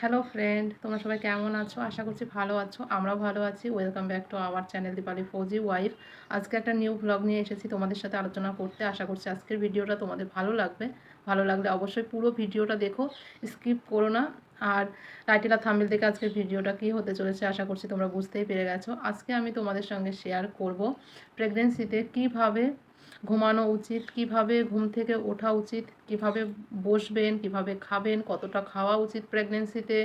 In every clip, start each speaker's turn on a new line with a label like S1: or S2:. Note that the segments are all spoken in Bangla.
S1: হ্যালো ফ্রেন্ড তোমরা সবাই কেমন আছো? আশা করছি ভালো আছো। আমরাও ভালো আছি। Welcome back to our channel Dipali Fauji wife আজকে একটা নিউ ব্লগ নিয়ে এসেছি তোমাদের সাথে আলোচনা করতে। আশা করছি আজকের ভিডিওটা তোমাদের ভালো লাগবে। ভালো লাগলে অবশ্যই পুরো ভিডিওটা দেখো স্কিপ করো না। আর টাইটেল আর থাম্বেল দেখে আজকের ভিডিওটা কী হতে চলেছে, আশা করছি তোমরা বুঝতেই পেরে গেছো। আজকে আমি তোমাদের সঙ্গে শেয়ার করব প্রেগনেন্সিতে কীভাবে ঘুমানো উচিত, কীভাবে ঘুম থেকে ওঠা উচিত, কীভাবে বসবেন, কীভাবে খাবেন, কতটা খাওয়া উচিত প্রেগনেন্সিতে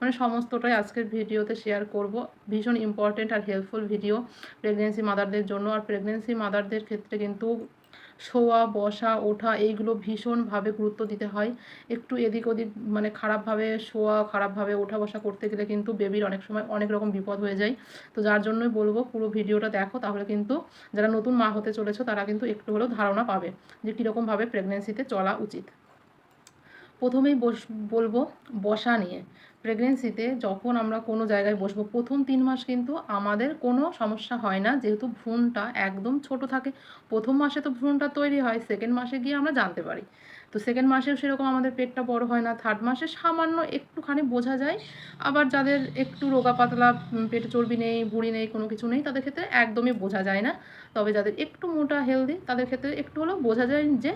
S1: মানে সমস্তটাই আজকের ভিডিওতে শেয়ার করব। ভীষণ ইম্পর্টেন্ট আর হেল্পফুল ভিডিও প্রেগনেন্সি মাদারদের জন্য। আর প্রেগনেন্সি মাদারদের ক্ষেত্রে কিন্তু শোয়া, বসা, ওঠা এইগুলো ভীষণভাবে গুরুত্ব দিতে হয়। একটু এদিক ওদিক মানে খারাপভাবে শোয়া, খারাপভাবে ওঠা বসা করতে গেলে কিন্তু বেবির অনেক সময় অনেক রকম বিপদ হয়ে যায়। তো যার জন্যই বলব পুরো ভিডিওটা দেখো, তাহলে কিন্তু যারা নতুন মা হতে চলেছো তারা কিন্তু একটু হলেও ধারণা পাবে যে কীরকমভাবে প্রেগনেন্সিতে চলা উচিত। প্রথমেই বস, বলব বসা নিয়ে। প্রেগনেন্সিতে যখন আমরা কোনো জায়গায় বসবো, প্রথম তিন মাস কিন্তু আমাদের কোনো সমস্যা হয় না। যেহেতু ভ্রূণটা একদম ছোট থাকে, প্রথম মাসে তো ভ্রূণটা তৈরি হয় সেকেন্ড মাসে গিয়ে আমরা জানতে পারি। তো সেকেন্ড মাসেও সেরকম আমাদের পেটটা বড় হয় না থার্ড মাসে সামান্য একটুখানি বোঝা যায়। আবার যাদের একটু রোগা পাতলা পেটে চর্বি নেই ভুঁড়ি নেই, কোনো কিছু নেই, তাদের ক্ষেত্রে একদমই বোঝা যায় না। তবে যাদের একটু মোটা হেলদি তাদের ক্ষেত্রে একটু হলেও বোঝা যায় যে,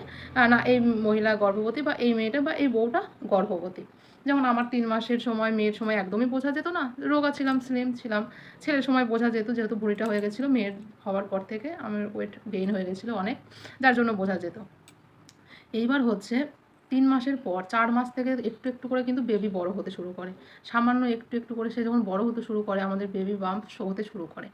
S1: না এই মহিলা গর্ভবতী বা এই মেয়েটা বা এই বউটা গর্ভবতী। যেমন আমার তিন মাসের সময়, মেয়ের সময় একদমই বোঝা যেত না। রোগা ছিলাম স্লিম ছিলাম। ছেলের সময় বোঝা যেত, যেহেতু বুড়িটা হয়ে গেছিল, মেয়ের হওয়ার পর থেকে আমার ওয়েট গেইন হয়ে গেছিল অনেক, যার জন্য বোঝা যেত। এইবার হচ্ছে তিন মাসের পর, চার মাস থেকে একটু একটু করে কিন্তু বেবি বড় হতে শুরু করে। সামান্য একটু একটু করে সে যখন বড় হতে শুরু করে, আমাদের বেবি বাম্প হতে শুরু করে।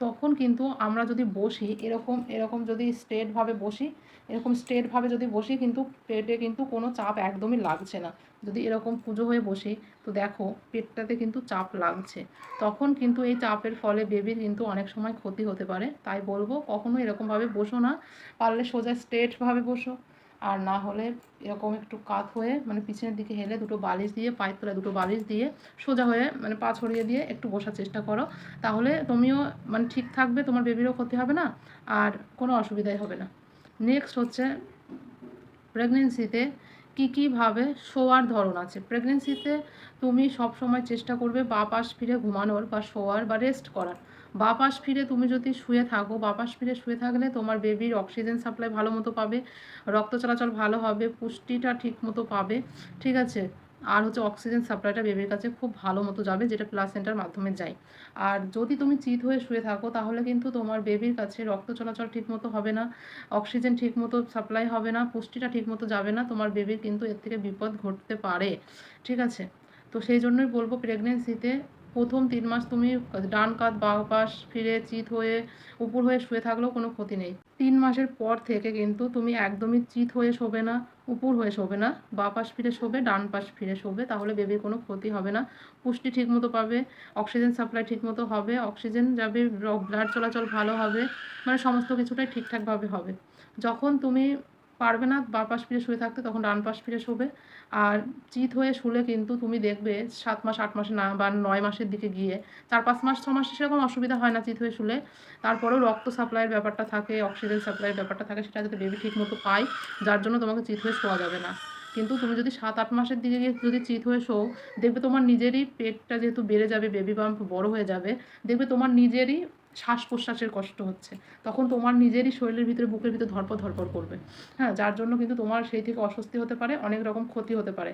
S1: তখন কিন্তু আমরা যদি বসি, এরকম এরকম যদি স্ট্রেটভাবে বসি, এরকম স্ট্রেটভাবে যদি বসি কিন্তু পেটে কিন্তু কোনো চাপ একদমই লাগছে না। যদি এরকম পুজো হয়ে বসি, তো দেখো পেটটাতে কিন্তু চাপ লাগছে। তখন কিন্তু এই চাপের ফলে বেবির কিন্তু অনেক সময় ক্ষতি হতে পারে। তাই বলব কখনো এরকমভাবে বসো না। পারলে সোজা স্ট্রেটভাবে বসো। আর না হলে এরকম একটু কাত হয়ে মানে পিছনের দিকে হেলে দুটো বালিশ দিয়ে, পায়ের তলায় দুটো বালিশ দিয়ে সোজা হয়ে মানে পা ছড়িয়ে দিয়ে একটু বসার চেষ্টা করো। তাহলে তুমিও মানে ঠিক থাকবে, তোমার বেবিরও ক্ষতি হবে না আর কোনো অসুবিধাই হবে না। নেক্সট হচ্ছে প্রেগনেন্সিতে কী কীভাবে শোয়ার ধরন আছে। প্রেগনেন্সিতে তুমি সব সময় চেষ্টা করবে বা পাশ ফিরে ঘুমানোর বা শোয়ার বা রেস্ট করার। বা পাশ ফিরে তুমি যদি শুয়ে থাকো, বাপাস ফিরে শুয়ে থাকলে তোমার বেবির অক্সিজেন সাপ্লাই ভালো মতো পাবে, রক্ত চলাচল ভালো হবে, পুষ্টিটা ঠিক মতো পাবে, ঠিক আছে? আর হচ্ছে অক্সিজেন সাপ্লাইটা বেবির কাছে খুব ভালো মতো যাবে, যেটা প্লাসেন্টার মাধ্যমে যায়। আর যদি তুমি চিত হয়ে শুয়ে থাকো, তাহলে কিন্তু তোমার বেবির কাছে রক্ত চলাচল ঠিক মতো হবে না অক্সিজেন ঠিক মতো সাপ্লাই হবে না, পুষ্টিটা ঠিক মতো যাবে না, তোমার বেবির কিন্তু এর থেকে বিপদ ঘটতে পারে, ঠিক আছে? তো সেই জন্যই বলব প্রেগনেন্সিতে প্রথম তিন মাস তুমি ডান কাত, বা পাশ ফিরে চিত হয়ে উপর হয়ে শুয়ে থাকলেও কোনো ক্ষতি নেই। তিন মাসের পর থেকে কিন্তু তুমি একদমই চিত হয়ে শোবে না, উপর হয়ে শোবে না, বা পাশ ফিরে শোবে, ডান পাশ ফিরে শোবে, তাহলে বেবির কোনো ক্ষতি হবে না। পুষ্টি ঠিকমতো পাবে, অক্সিজেন সাপ্লাই ঠিকমতো হবে, অক্সিজেন যাবে ব্লাড চলাচল ভালো হবে মানে সমস্ত কিছুটাই ঠিকঠাকভাবে হবে। যখন তুমি পারবে না, বা পাশ ফিরে শুয়ে থাকতে, তখন ডান পাশ ফিরে শোবে। আর চিত হয়ে শুলে কিন্তু তুমি দেখবে সাত মাস, আট মাসে না, বা নয় মাসের দিকে গিয়ে, চার পাঁচ মাস, ছ মাসে সেরকম অসুবিধা হয় না চিত হয়ে শুলে। তারপরেও রক্ত সাপ্লাইয়ের ব্যাপারটা থাকে অক্সিজেন সাপ্লাইয়ের ব্যাপারটা থাকে, সেটা যাতে বেবি ঠিক মতো পায়, যার জন্য তোমাকে চিত হয়ে শোয়া যাবে না। কিন্তু তুমি যদি সাত, আট মাসের দিকে গিয়ে যদি চিত হয়ে শো দেখবে তোমার নিজেরই পেটটা যেহেতু বেড়ে যাবে বেবি বাম্প বড় হয়ে যাবে, দেখবে তোমার নিজেরই শ্বাস প্রশ্বাসের কষ্ট হচ্ছে। তখন তোমার নিজেরই শরীরের ভিতরে, বুকের ভিতরে ধরপর ধরপর করবে। হ্যাঁ যার জন্য কিন্তু তোমার সেই থেকে অস্বস্তি হতে পারে, অনেক রকম ক্ষতি হতে পারে।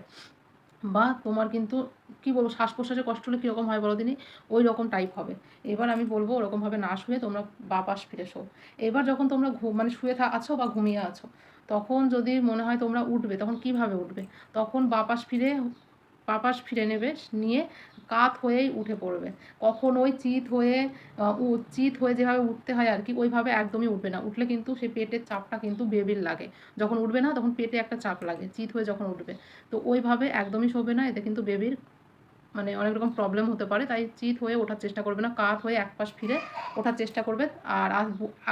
S1: বা তোমার কিন্তু, কি বলব শ্বাস প্রশ্বাসের কষ্ট হলে কীরকম হয় বলো দিনই ওই রকম টাইপ হবে। এবার আমি বলব, ওরকমভাবে না শুয়ে তোমরা বা পাশ ফিরে শো। এবার যখন তোমরা ঘুম মানে শুয়ে থা, আছো বা ঘুমিয়ে আছো, তখন যদি মনে হয় তোমরা উঠবে, তখন কীভাবে উঠবে? তখন বাপাস ফিরে বাপাস ফিরে নেবে, নিয়ে কাত হয়েই উঠে পড়বে। কখন ওই চিত হয়ে চিত হয়ে যেভাবে উঠতে হয় আর কি, ওইভাবে একদমই উঠবে না। উঠলে কিন্তু সে পেটের চাপটা কিন্তু বেবির লাগে। যখন উঠবে না, তখন পেটে একটা চাপ লাগে, চিত হয়ে যখন উঠবে। তো ওইভাবে একদমই শোবে না, এতে কিন্তু বেবির মানে অনেক রকম প্রবলেম হতে পারে। তাই চিত হয়ে ওঠার চেষ্টা করবে না, কাত হয়ে এক পাশ ফিরে ওঠার চেষ্টা করবে আর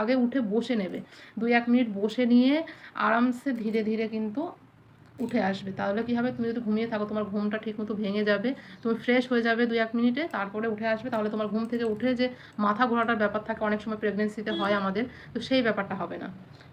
S1: আগে উঠে বসে নেবে। দুই এক মিনিট বসে নিয়ে আরামসে ধীরে ধীরে কিন্তু উঠে আসবে। তাহলে কী হবে? তুমি যদি ঘুমিয়ে থাকো, তোমার ঘুমটা ঠিকমতো ভেঙে যাবে, তুমি ফ্রেশ হয়ে যাবে দু এক মিনিটে, তারপরে উঠে আসবে। তাহলে তোমার ঘুম থেকে উঠে যে মাথা ঘোরাটার ব্যাপার থাকে, অনেক সময় প্রেগনেন্সিতে হয় আমাদের, তো সেই ব্যাপারটা হবে না।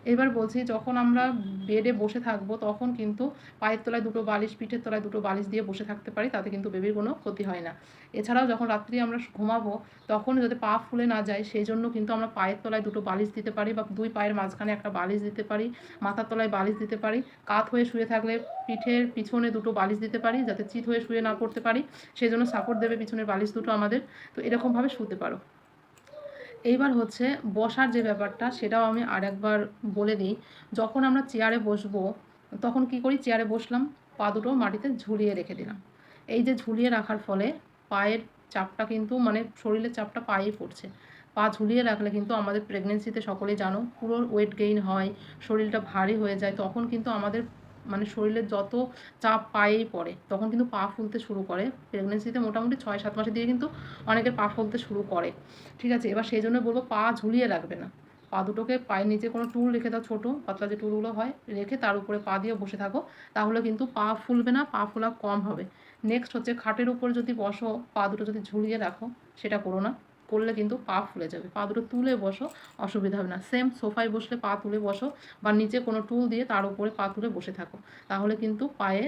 S1: এবার বলছি, যখন আমরা বেডে বসে থাকব, তখন কিন্তু পায়ের তলায় দুটো বালিশ, পিঠের তলায় দুটো বালিশ দিয়ে বসে থাকতে পারি, তাতে কিন্তু বেবির কোনো ক্ষতি হয় না। এছাড়াও যখন রাত্রি আমরা ঘুমাবো, তখন যাতে পা ফুলে না যায়, সেই জন্য কিন্তু আমরা পায়ের তলায় দুটো বালিশ দিতে পারি বা দুই পায়ের মাঝখানে একটা বালিশ দিতে পারি, মাথার তলায় বালিশ দিতে পারি, কাত হয়ে শুয়ে থাকলে পিঠের পিছনে দুটো বালিশ দিতে পারি, যাতে চিত হয়ে শুয়ে না পড়তে পারি। সেই জন্য সাপোর্ট দেবে পিছনের বালিশ দুটো আমাদের। তো এরকমভাবে শুতে পারো। এইবার হচ্ছে বসার যে ব্যাপারটা, সেটাও আমি আরেকবার বলে দিই। যখন আমরা চেয়ারে বসবো, তখন কি করি? চেয়ারে বসলাম, পা দুটো মাটিতে ঝুলিয়ে রেখে দিলাম। এই যে ঝুলিয়ে রাখার ফলে পায়ের চাপটা কিন্তু মানে শরীরের চাপটা পায়েই পড়ছে। পা ঝুলিয়ে রাখলে কিন্তু আমাদের প্রেগনেন্সিতে সকলেই জানো, পুরো ওয়েট গেইন হয়, শরীরটা ভারী হয়ে যায়, তখন কিন্তু আমাদের মানে শরীরের যত চাপ পায়েই পড়ে, তখন কিন্তু পা ফুলতে শুরু করে। প্রেগনেন্সিতে মোটামুটি ছয়, সাত মাসের দিকে কিন্তু অনেকের পা ফুলতে শুরু করে। ঠিক আছে, এবার সেই জন্য বলব পা ঝুলিয়ে রাখবে না। পা দুটোকে পায়ের নিচে কোনো টুল রেখে দাও, ছোটো পাতলা যে টুলগুলো হয়, রেখে তার উপরে পা দিয়ে বসে থাকো। তাহলে কিন্তু পা ফুলবে না, পা ফোলা কম হবে। নেক্সট হচ্ছে খাটের উপর যদি বসো, পা দুটো যদি ঝুলিয়ে রাখো, সেটা করো না। করলে কিন্তু পা ফুলে যাবে। পা দুটো তুলে বসো, অসুবিধা হবে না। সেম সোফায় বসলে পা তুলে বসো বা নিচে কোনো টুল দিয়ে তার উপরে পা তুলে বসে থাকো। তাহলে কিন্তু পায়ে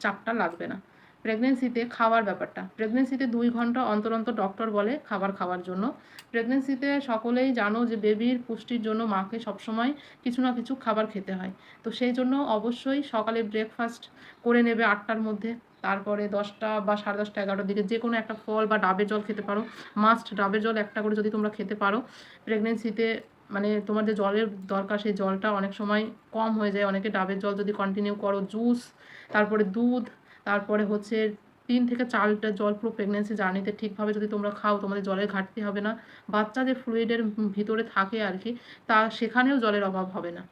S1: চাপটা লাগবে না। প্রেগনেন্সিতে খাওয়ার ব্যাপারটা। প্রেগনেন্সিতে দুই ঘণ্টা অন্তর অন্তর ডক্টর বলে খাবার খাওয়ার জন্য। প্রেগনেন্সিতে সকলেই জানো যে বেবির পুষ্টির জন্য মাকে সবসময় কিছু না কিছু খাবার খেতে হয়। তো সেই জন্য অবশ্যই সকালে ব্রেকফাস্ট করে নেবে আটটার মধ্যে। তারপরে দশটা বা সাড়ে দশটা এগারোটার দিকে যে কোনো একটা ফল বা ডাবের জল খেতে পারো। মাস্ট ডাবের জল একটা করে যদি তোমরা খেতে পারো। প্রেগনেন্সিতে মানে তোমার যে জলের দরকার, সেই জলটা অনেক সময় কম হয়ে যায়। অনেকে ডাবের জল যদি কন্টিনিউ করো জুস তারপরে দুধ তারপরে হচ্ছে তিন থেকে চার লিটার জল পুরো প্রেগনেন্সি জার্নিতে ঠিকভাবে যদি তোমরা খাও, তোমাদের জলের ঘাটতি হবে না। বাচ্চা যে ফ্লুইডের ভিতরে থাকে আর কি তা সেখানেও জলের অভাব হবে না।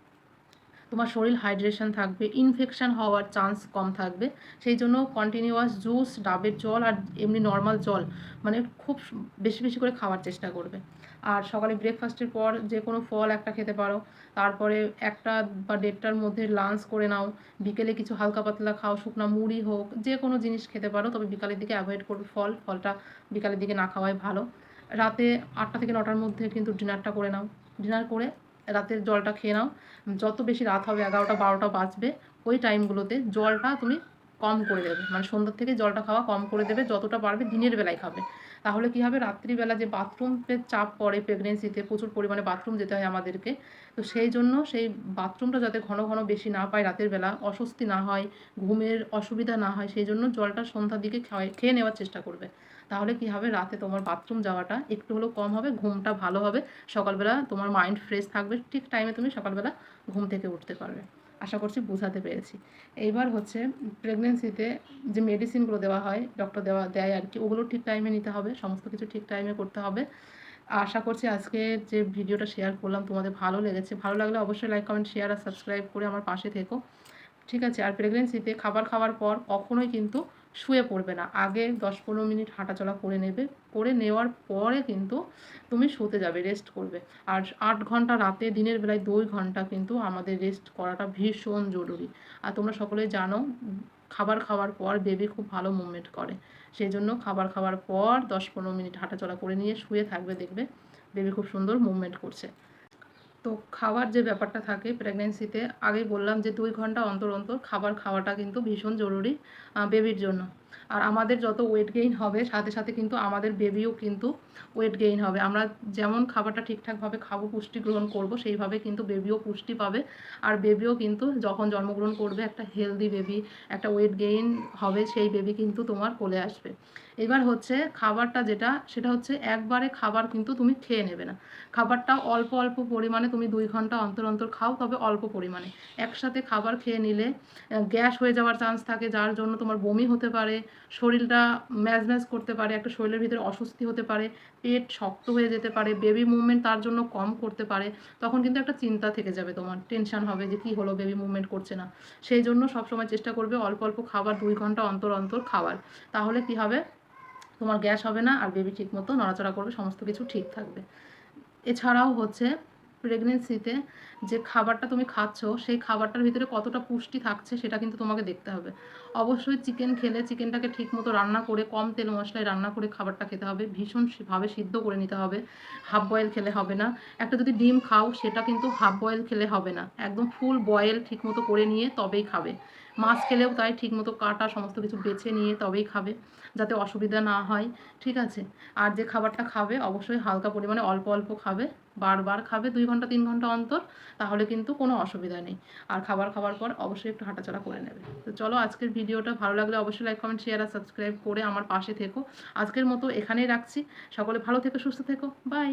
S1: তোমার শরীর হাইড্রেশন থাকবে ইনফেকশান হওয়ার চান্স কম থাকবে। সেই জন্য কন্টিনিউয়াস জুস ডাবের জল আর এমনি নর্মাল জল মানে খুব বেশি বেশি করে খাওয়ার চেষ্টা করবে। আর সকালে ব্রেকফাস্টের পর যে কোনো ফল একটা খেতে পারো। তারপরে একটা বা দেড়টার মধ্যে লাঞ্চ করে নাও। বিকেলে কিছু হালকা পাতলা খাও, শুকনো মুড়ি হোক যে কোনো জিনিস খেতে পারো, তবে বিকালের দিকে অ্যাভয়েড করবে ফল। ফলটা বিকালের দিকে না খাওয়াই ভালো। রাতে আটটা থেকে নটার মধ্যে কিন্তু ডিনারটা করে নাও। ডিনার করে রাতের জলটা খেয়ে নাও। যত বেশি রাত হবে, এগারোটা, বারোটা বাজবে, ওই টাইমগুলোতে জলটা তুমি কম করে দেবে। মানে সন্ধ্যার থেকে জলটা খাওয়া কম করে দেবে, যতটা পারবে দিনের বেলায় খাবে। তাহলে কী হবে? রাত্রিবেলা যে বাথরুমের চাপ পড়ে প্রেগনেন্সিতে প্রচুর পরিমাণে বাথরুম যেতে হয় আমাদেরকে। তো সেই জন্য সেই বাথরুমটা যাতে ঘন ঘন বেশি না পায় রাতের বেলা, অস্বস্তি না হয়, ঘুমের অসুবিধা না হয়, সেই জন্য জলটা সন্ধ্যার দিকে খেয়ে নেওয়ার চেষ্টা করবে। তাহলে কী হবে? রাতে তোমার বাথরুম যাওয়াটা একটু হলেও কম হবে, ঘুমটা ভালো হবে। সকালবেলা তোমার মাইন্ড ফ্রেশ থাকবে, ঠিক টাইমে তুমি সকালবেলা ঘুম থেকে উঠতে পারবে। আশা করছি বোঝাতে পেরেছি। এইবার হচ্ছে প্রেগনেন্সিতে যে মেডিসিনগুলো দেওয়া হয় ডক্টর দেওয়া, দেয় আর কি, ওগুলো ঠিক টাইমে নিতে হবে, সমস্ত কিছু ঠিক টাইমে করতে হবে। আশা করছি আজকে যে ভিডিওটা শেয়ার করলাম, তোমাদের ভালো লেগেছে। ভালো লাগলে অবশ্যই লাইক কমেন্ট শেয়ার আর সাবস্ক্রাইব করে আমার পাশে থেকো। ঠিক আছে, আর প্রেগনেন্সিতে খাবার খাওয়ার পর কখনোই কিন্তু শুয়ে পড়বে না। আগে দশ পনেরো মিনিট হাঁটাচলা করে নেবে। করে নেওয়ার পরে কিন্তু তুমি শুতে যাবে রেস্ট করবে। আর আট ঘণ্টা রাতে, দিনের বেলায় দুই ঘণ্টা কিন্তু আমাদের রেস্ট করাটা ভীষণ জরুরি। আর তোমরা সকলে জানো, খাবার খাওয়ার পর বেবি খুব ভালো মুভমেন্ট করে। সেই জন্য খাবার খাওয়ার পর দশ পনেরো মিনিট হাঁটাচলা করে নিয়ে শুয়ে থাকবে, দেখবে বেবি খুব সুন্দর মুভমেন্ট করছে। তো খাবার যে ব্যাপারটা থাকে প্রেগনেন্সিতে আগেই বললাম যে দুই ঘণ্টা অন্তর অন্তর খাবার খাওয়াটা কিন্তু ভীষণ জরুরি বেবির জন্য। আর আমাদের যত ওয়েট গেইন হবে, সাথে সাথে কিন্তু আমাদের বেবিও কিন্তু ওয়েট গেইন হবে। আমরা যেমন খাবারটা ঠিকঠাকভাবে খাব, পুষ্টি গ্রহণ করব, সেইভাবে কিন্তু বেবিও পুষ্টি পাবে। আর বেবিও কিন্তু যখন জন্মগ্রহণ করবে, একটা হেলদি বেবি একটা ওয়েট গেইন হবে, সেই বেবি কিন্তু তোমার কোলে আসবে। এবার হচ্ছে খাবারটা যেটা, সেটা হচ্ছে একবারে খাবার কিন্তু তুমি খেয়ে নেবে না। খাবারটা অল্প অল্প পরিমাণে তুমি দুই ঘণ্টা অন্তর অন্তর খাও, তবে অল্প পরিমাণে। একসাথে খাবার খেয়ে নিলে গ্যাস হয়ে যাওয়ার চান্স থাকে, যার জন্য তোমার বমি হতে পারে শরীরটা ম্যাজ ম্যাজ করতে পারে, একটা শরীরের ভিতরে অস্বস্তি হতে পারে, পেট শক্ত হয়ে যেতে পারে বেবি মুভমেন্ট তার জন্য কম করতে পারে, তখন কিন্তু একটা চিন্তা থেকে যাবে তোমার টেনশন হবে যে কি হলো বেবি মুভমেন্ট করছে না। সেই জন্য সবসময় চেষ্টা করবে অল্প অল্প খাবার, দুই ঘণ্টা অন্তর অন্তর খাবার তাহলে কি হবে? তোমার গ্যাস হবে না, আর বেবি ঠিক মতো নড়াচড়া করবে, সমস্ত কিছু ঠিক থাকবে। এছাড়াও হচ্ছে প্রেগনেন্সিতে যে খাবারটা তুমি খাচ্ছ, সেই খাবারটার ভিতরে কতটা পুষ্টি থাকছে সেটা কিন্তু তোমাকে দেখতে হবে। অবশ্যই চিকেন খেলে চিকেনটাকে ঠিক মতো রান্না করে, কম তেল মশলায় রান্না করে খাবারটা খেতে হবে। ভীষণভাবে সিদ্ধ করে নিতে হবে। হাফ বয়েল খেলে হবে না। একটা যদি ডিম খাও, সেটা কিন্তু হাফ বয়েল খেলে হবে না। একদম ফুল বয়েল ঠিক মতো করে নিয়ে তবেই খাবে। মাছ খেলেও তাই ঠিকমতো কাটা সমস্ত কিছু বেছে নিয়ে তবেই খাবে, যাতে অসুবিধা না হয়, ঠিক আছে? আর যে খাবারটা খাবে অবশ্যই হালকা পরিমাণে অল্প অল্প খাবে, বারবার খাবে দুই ঘণ্টা, তিন ঘণ্টা অন্তর, তাহলে কিন্তু কোনো অসুবিধা নেই। আর খাবার খাওয়ার পর অবশ্যই একটু হাঁটাচলা করে নেবে। তো চলো আজকের ভিডিওটা ভালো লাগলে অবশ্যই লাইক, কমেন্ট শেয়ার আর সাবস্ক্রাইব করে আমার পাশে থেকো। আজকের মতো এখানেই রাখছি। সকলে ভালো থেকো, সুস্থ থেকো। বাই